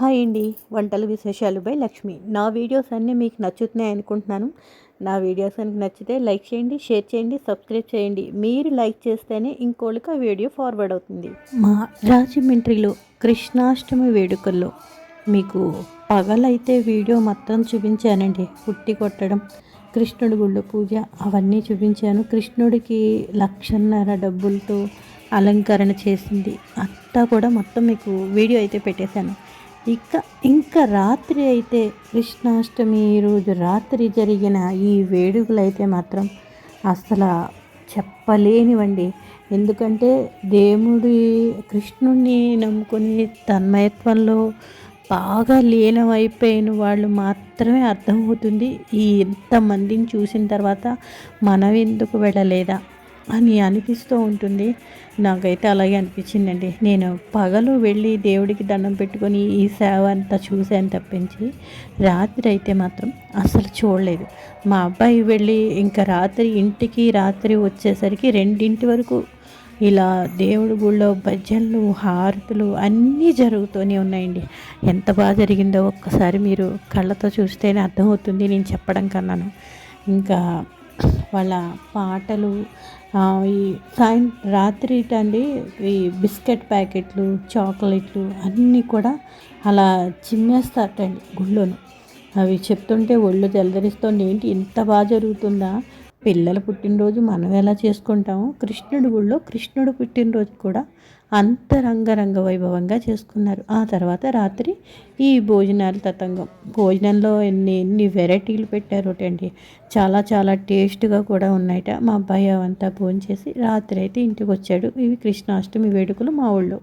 Hi అండి. వంటల విశేషాలు బై లక్ష్మి. నా వీడియోస్ అన్నీ మీకు నచ్చుతున్నాయి అనుకుంటున్నాను. నా వీడియోస్ కనుక నచ్చితే లైక్ చేయండి షేర్ చేయండి సబ్స్క్రైబ్ చేయండి. మీరు లైక్ చేస్తేనే ఇంకోళ్ళకి ఆ వీడియో ఫార్వర్డ్ అవుతుంది. మా రాజమండ్రిలో కృష్ణాష్టమి వేడుకల్లో మీకు పగలైతే వీడియో మొత్తం చూపించానండి. పుట్టి కొట్టడం కృష్ణుడి గుళ్ళ పూజ అవన్నీ చూపించాను. కృష్ణుడికి లక్షన్నర డబ్బులతో అలంకరణ చేసింది. అంతా కూడా మొత్తం మీకు వీడియో అయితే పెట్టేశాను. ఇక ఇంకా రాత్రి అయితే కృష్ణాష్టమి రోజు రాత్రి జరిగిన ఈ వేడుకలు అయితే మాత్రం అసలు చెప్పలేనివండి. ఎందుకంటే దేవుడి కృష్ణుడిని నమ్ముకుని తన్మయత్వంలో బాగా లీనమైపోయిన వాళ్ళు మాత్రమే అర్థమవుతుంది. ఈ ఇంతమందిని చూసిన తర్వాత మనం ఎందుకు వెళ్ళలేదా? అని అనిపిస్తూ ఉంటుంది. నాకైతే అలాగే అనిపించిందండి. నేను పగలు వెళ్ళి దేవుడికి దండం పెట్టుకొని ఈ సేవ అంతా చూశాను తప్పించి రాత్రి అయితే మాత్రం అసలు చూడలేదు. మా అబ్బాయి వెళ్ళి ఇంకా రాత్రి ఇంటికి రాత్రి వచ్చేసరికి రెండింటి వరకు ఇలా దేవుడి గుళ్ళో భజనలు హారతులు అన్నీ జరుగుతూనే ఉన్నాయండి. ఎంత బాగా జరిగిందో ఒక్కసారి మీరు కళ్ళతో చూస్తేనే అర్థమవుతుంది నేను చెప్పడం కన్నాను. ఇంకా వాళ్ళ పాటలు ఈ సాయం రాత్రి అండి ఈ బిస్కెట్ ప్యాకెట్లు చాక్లెట్లు అన్నీ కూడా అలా చిమ్మేస్తారటండి గుళ్ళోను. అవి చెప్తుంటే ఒళ్ళు జలదరిస్తుంది ఏంటి ఇంత బాగా జరుగుతుందా? పిల్లల పుట్టినరోజు మనం ఎలా చేసుకుంటామో కృష్ణుడి గుళ్ళో కృష్ణుడు పుట్టినరోజు కూడా అంత రంగరంగ వైభవంగా చేసుకున్నారు. ఆ తర్వాత రాత్రి ఈ భోజనాలు తతంగం. భోజనంలో ఎన్ని ఎన్ని వెరైటీలు పెట్టారోటండి చాలా చాలా టేస్ట్గా కూడా ఉన్నాయట. మా అబ్బాయి అవంతా భోజనం చేసి రాత్రి అయితే ఇంటికి వచ్చాడు ఇవి కృష్ణాష్టమి వేడుకలు మా ఊళ్ళో.